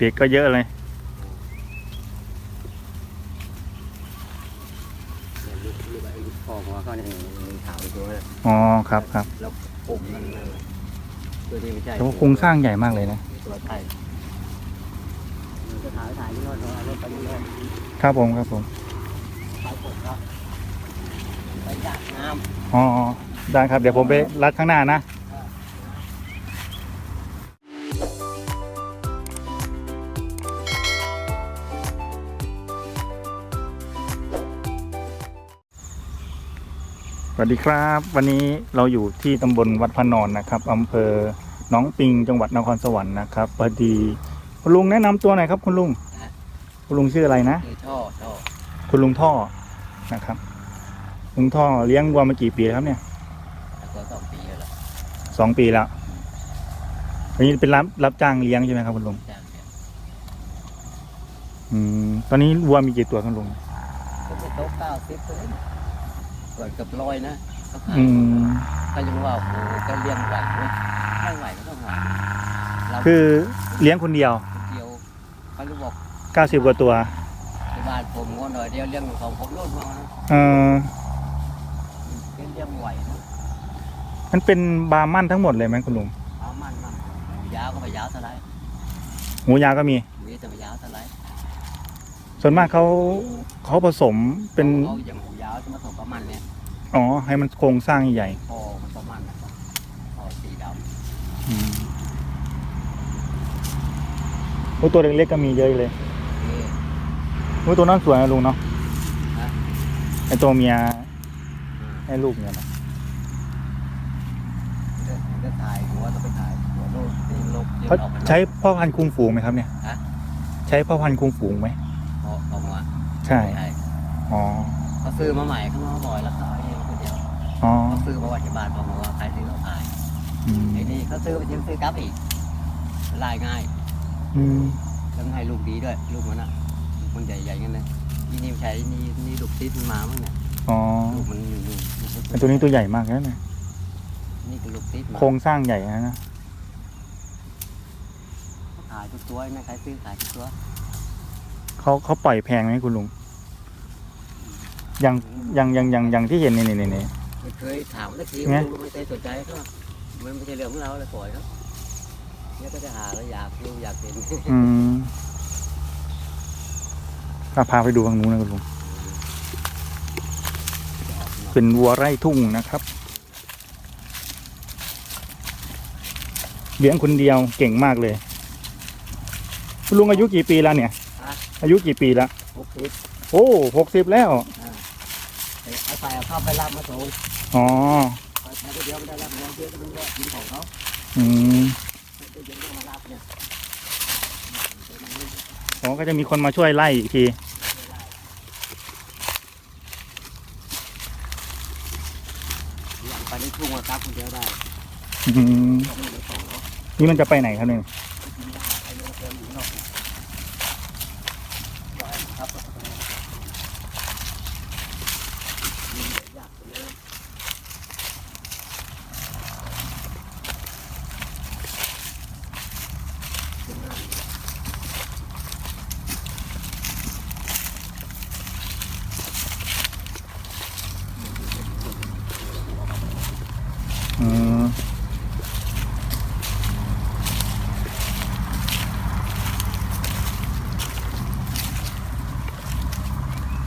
ปีกก็เยอะเลยเนี่ยลูกลูกไอ้พ่อหัวเขาเนี่ยมีขาวอีกตัวเลยอ๋อครับครับแล้วปุ่มมันเลยตัวนี้ไม่ใช่แต่ว่าโครงสร้างใหญ่มากเลยนะ ตัวไทยมันจะถ่ายถ่ายที่โน่นเอารถไปที่โน่นครับผมครับผมไปกดครับไปจากน้อ๋อ ได้ครับ เดี๋ยวผมไปรัดข้างหน้านะ วัสดีครับ วันนี้เราอยู่ที่ตำบลวัดพระนอนนะครับอำเภอหน้องปิงจังหวัดนครสวรรค์นะครับพอดีคุณลุงแนะนำตัวหน่อยครับคุณลุง คุณลุงชื่ออะไรนะำคือท่อท่อคุณลุงท่อนะครับ ลุงท่อเลี้ยงวัวมากี่ปีแล้วครับเนี่ยแล้วก็สองปีแล้วล่ะสองปีแล้วอันนี้เป็นรับรับจ้างเลี้ยงใช่ไหมครับคุณลุงจ้างเนี่ยอืมตอนนี้วัวมีกี่ตัวคุณลุงผมจะโต๊ะเก้าสิบเลยเกิดกับร้อยนะก็ขายอืมก็ยังว่าโอ้โหก็เลี้ยงไหวไหมไม่ไหวก็ต้องไหวเราคือเลี้ยงคนเดียวคนเดียวเขาจะบอก90กว่าตัวที่บ้านผมก็หน่อยเดียวเลี้ยงของผมโน่นมานะเออเลี้ยงเลี้ยงไหวนะมันเป็นบาร์มั่นทั้งหมดเลยไหมคุณลุงเอามันมันยาวก็ไปยาวเท่าไหรหูยาวก็มี มีแต่ไปยาวเท่าไหรส่วนมากเขาเขาผสมเป็น เอาอย่าง หูยาวจะมาถกประมาณเนี่ยอ๋อ ให้มันโครงสร้างใหญ่พอมันประมาณนะครับพอสีดอืมโอ้ตัวเล็กๆก็มีเยอะเลยำนี่ โอ้ตัวนั้นสวยนะลุงเนาะฮะ ไอตัวเมียให้ลูกเนี่ยนะจะจะถ่ายหัวต้องไปถ่ายหัวโลกตีโลกเยเขาอะออกมาใช้พ่อพันธุ์คุมฝูงไหมครับเนี่ยฮะใช้พ่อพันธุ์คุมฝูงไหมพอออกมาใช่ ใช่อ๋อ เขาซื้อมาใหม่เขามาบ่อยแล้วขายเองคนเดียวอ๋อเขาซื้อมาว่าที่บ้านบอกมาว่าใครซื้อเราขายอืมไอ้นี่เขาซื้อไปยังซื้อกลับอีกลายง่ายอืมแล้วมันให้ลูกดีด้วย ลูกมันอะลูกมันใหญ่ๆงั้นเลยนี่นี่ใช้นี่นี่ลูกติดมันมามั้งเนี่ยอ๋อลูกมันอยู่นู่นลูกมันไอตัวนี้ตัวใหญ่มากนะเนี่ยนี่คือลูกติดมาโครงสร้างใหญ่นะนะขายทุกตัวนะขายซื้อขายทุกตัวเขาเขาปล่อยแพงไหมคุณลุง อย่างอย่างอย่างอย่างอย่างที่เห็นนี่นี่นี่นี่ไม่เคยถามสักทีไงลูกไม่เคยสนใจก็มันไม่ใช่เรื่องของเราเลยปล่อยเขาเนี่ยก็จะหาแล้วอยากรู้อยากเห็นอืมอะพาไปดูฝั่งนู้นนะคุณลุงเป็นวัวไร่ทุ่งนะครับ เลี้ยงคนเดียวเก่งมากเลยคุณลุงอายุกี่ปีแล้วเนี่ย อายุกี่ปีแล้ว โอเคโอ้หกสิบแล้วเอาใส่เอาเข้าไปรับมาส่งอ๋อไปใช้คนเดียวไม่ได้รับเงินเยอะก็มันก็กินของเขาอืมเดี๋ยวจะมารับเนี่ยอ๋อก็จะมีคนมาช่วยไล่อีกทีอย่างไปในทุ่งอะครับคนเดียวได้อืมก็ไม่ได้ส่งเขานี่มันจะไปไหนครับเนี่ย ไปโรงเรียนอยู่นอกเนี่ยปล่อยครับอยากเลย อืม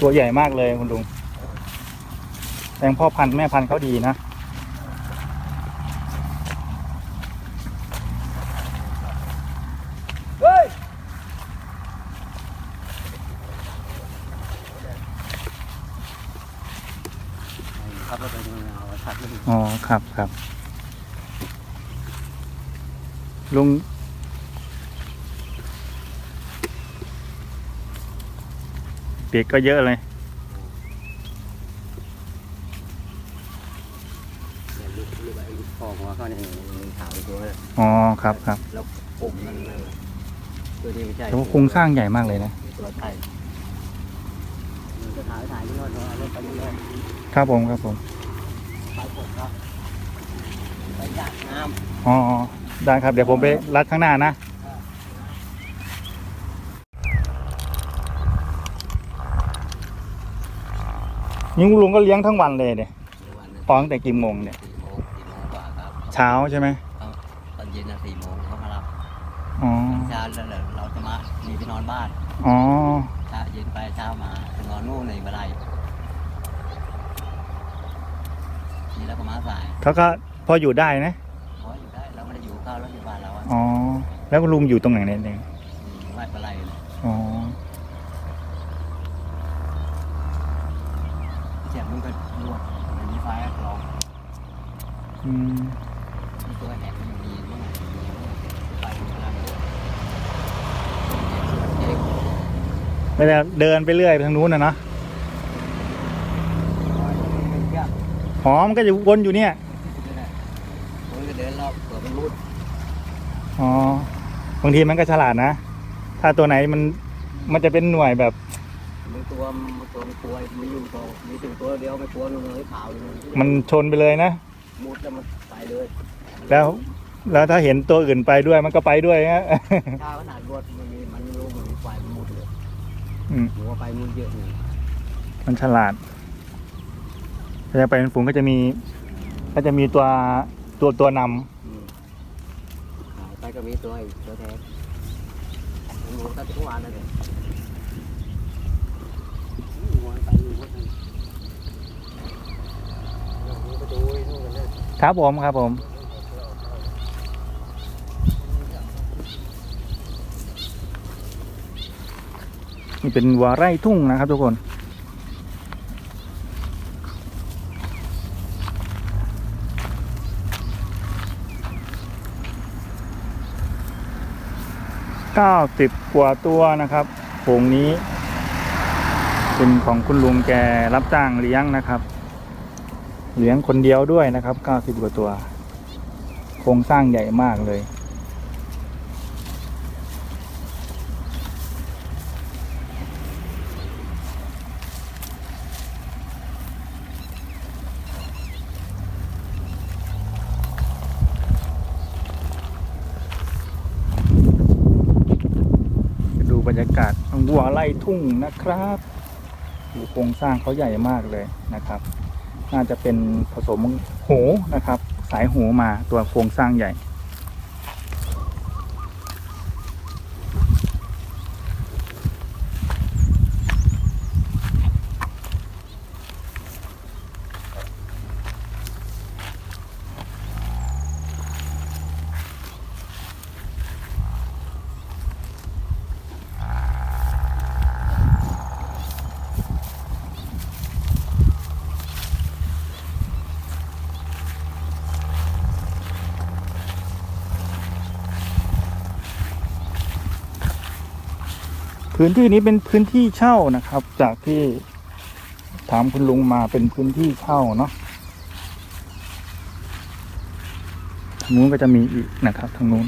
ตัวใหญ่มากเลยคุณลุงแตงพ่อพันธุ์แม่พันธุ์เขาดีนะเฮ้ยครับเราไปดูเอาชัดเลยอ๋อ ครับครับลุง ปียกก็เยอะเลยเนี่ยลูกลูกไอ้พ่อหัวเขาเนี่ยมีขาวอีกตัวเลยอ๋อครับครับแล้วปุ่มมันเลยตัวนี้ไม่ใช่แต่ว่าโครงสร้างใหญ่มากเลยนะตัวไทยมันจะถ่ายถ่ายที่โน่นเอารถไปที่โน่นครับผมครับผมไปกดครับไปจากน้อ๋อได้ครับเดี๋ยวผมไปรัดข้างหน้านะ นี่คุณลุงก็เลี้ยงทั้งวันเลยเนี่ยทุกวันนะออกตั้งแต่กี่โมงเนี่ยสี่โมงสี่โมงกว่าครับเช้าใช่ไหมตอนเย็นนะสี่โมงเขามารับอ๋อเช้าแล้วเราจะมามีไปนอนบ้านอ๋อเช้าเย็นไปเช้ามาไปนอนนู่นในบันไดนี่แล้วก็มาสายเขาก็พออยู่ได้นะเพราะอยู่ได้เราไม่ได้อยู่เข้าแล้วอยู่บ้านเราอะอ๋อแล้วคุณลุงอยู่ตรงไหนเนี่ยเนี่ยไม่เป็นไรเลยอ๋อ เสียงมันก็รวดมันมีไฟกรองอืมมีตัวแหกมันอยู่ดีมั้งมีมั้งไฟมันกำลังเยอะเจ๊กไม่ได้เดินไปเรื่อยไปทางนู้นนะเนาะมันยากอ๋อมันก็จะวนอยู่เนี่ยคนก็เดินรอบเผื่อมันรุดอ๋อบางทีมันก็ฉลาดนะ ถ้าตัวไหนมันมันจะเป็นหน่วยแบบ มันตัวมันตัวมันกลัวมันอยู่ ตัวมีถึงตัวเดียวไม่กลัวมันเลยเผาเลยมันชนไปเลยนะมุดแล้วมันไปเลยแล้ว แล้วถ้าเห็นตัวอื่นไปด้วยมันก็ไปด้วยฮะ ถ้าขนาดรวดมันมีมันรู้มันมีไฟมันมุดเลยอืม หัวไปมุดเยอะเลยมันฉลาดถ้าจะไปเป็นฝูงก็จะมี ก็จะมีตัวตัวตัวนอืมหายไปก็มีตัวอีกตัวแท้มันรู้ตั้งแต่ทุกวันนั่นเลยหัวไปอยู่วัดนึงเราไปดูไอ้นู่นกันเลยำ ครับผมครับผม นี่เป็นวัวไร่ทุ่งนะครับทุกคนเก้าสิบกว่าตัวนะครับโงนี้ เป็นของคุณลุงแกรับจ้างเลี้ยงนะครับ เลี้ยงคนเดียวด้วยนะครับเก้าสิบกว่าตัว โครงสร้างใหญ่มากเลย ดูบรรยากาศวัวไล่ทุ่งนะครับดูโครงสร้างเขาใหญ่มากเลยนะครับ น่าจะเป็นผสมหูนะครับ สายหูมาตัวโครงสร้างใหญ่ พื้นที่นี้เป็นพื้นที่เช่านะครับ จากที่ถามคุณลุงมาเป็นพื้นที่เช่าเนาะทางนู้นก็จะมีอีกนะครับทางนู้น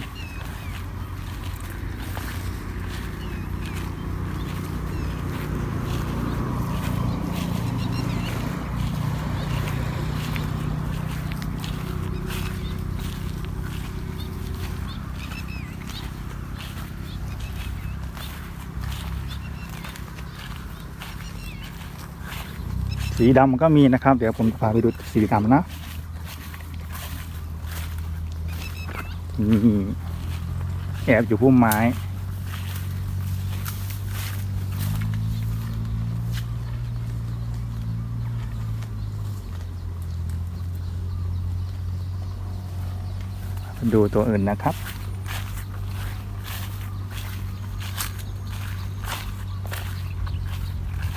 สีดำก็มีนะครับ เดี๋ยวผมพาไปดูสีดำนะนี่แอบอยู่พุ่มไม้ ดูตัวอื่นนะครับ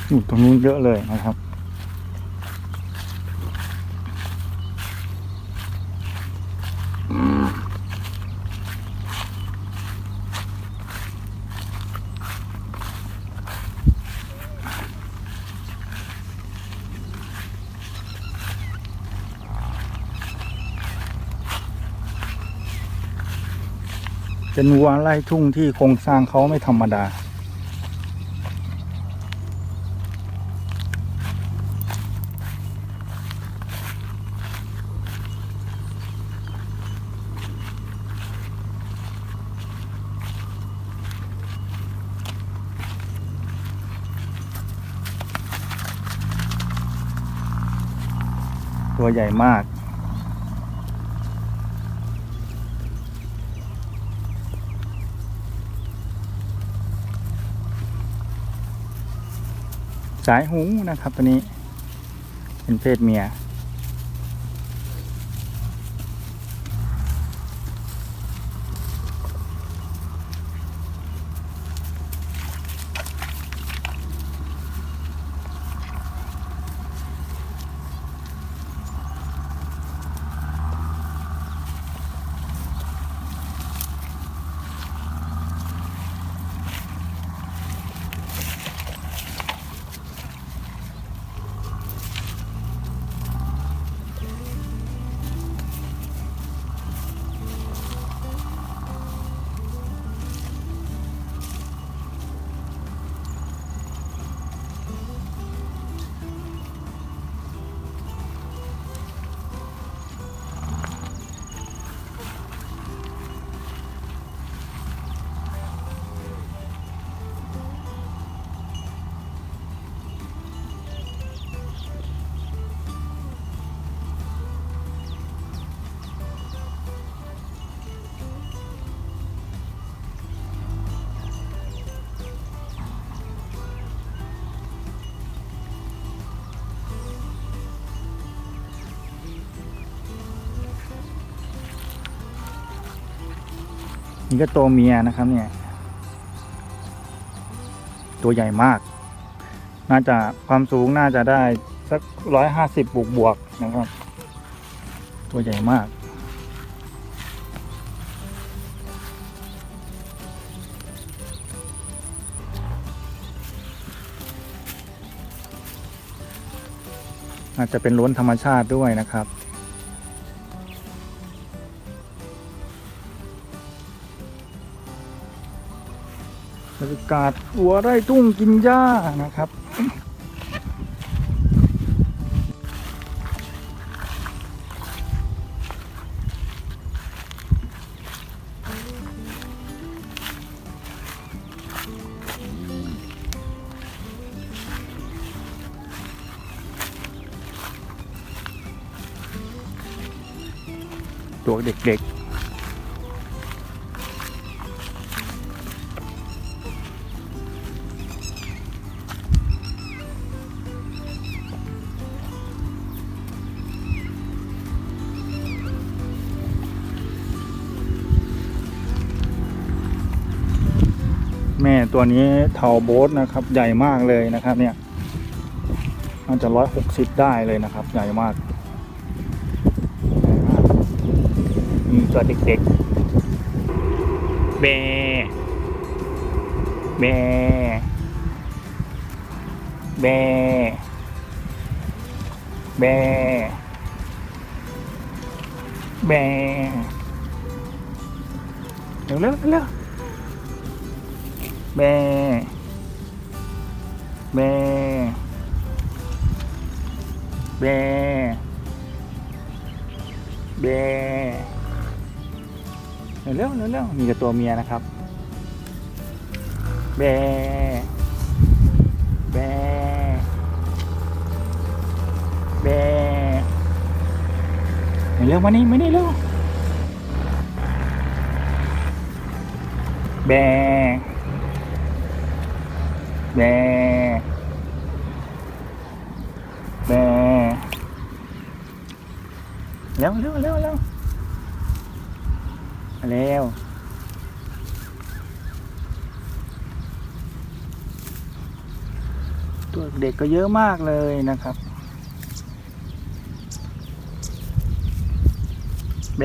อยู่ตรงนู้นเยอะเลยนะครับ เป็นวัวไล่ทุ่งที่โครงสร้างเขาไม่ธรรมดา ตัวใหญ่มาก สายหูนะครับ ตัวนี้ เป็นเพศเมีย นี่ก็ตัวเมียนะครับเนี่ย ตัวใหญ่มาก น่าจะความสูงน่าจะได้สักร้อยห้าสิบบวกบวกนะครับ ตัวใหญ่มาก อาจจะเป็นล้วนธรรมชาติด้วยนะครับ บรรยากาศตัวไร่ทุ่งกินหญ้านะครับ แม่ตัวนี้เทาโบสนะครับ ใหญ่มากเลยนะครับ เนี่ยน่าจะร้อยหกสิบได้เลยนะครับ ใหญ่มากมีตัวเด็กๆแบแบแบแบแบเร็วเร็วเร็ว แบแบแบแบเร็วเร็วเร็วมีแต่ตัวเมียนะครับแบแบแบเร็วมานี่มานี่เร็วแบ แบแบเร็วเร็วเร็วเร็วเร็วตัวเด็กก็เยอะมากเลยนะครับ แบ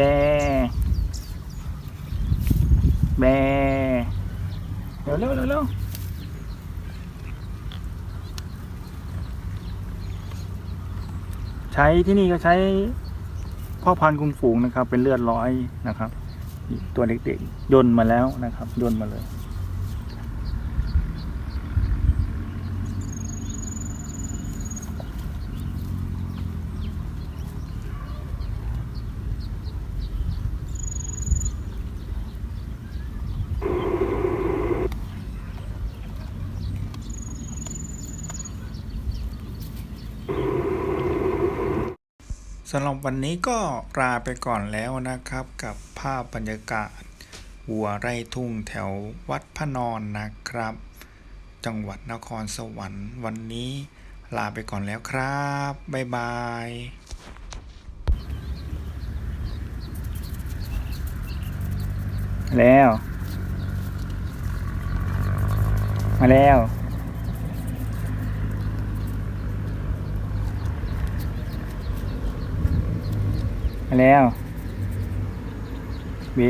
แบ เร็วเร็วเร็วเร็ว ใช้ที่นี่ก็ใช้พ่อพันธุ์คุมฝูงนะครับ เป็นเลือดร้อยนะครับ ตัวเด็กๆย่นมาแล้วนะครับย่นมาเลยำหรับวันนี้ก็ลาไปก่อนแล้วนะครับ กับภาพบรรยากาศวัวไร่ทุ่งแถววัดพระนอนนะครับ จังหวัดนครสวรรค์ วันนี้ลาไปก่อนแล้วครับ บ๊ายบายแล้ว มาแล้ว มาแล้วเบ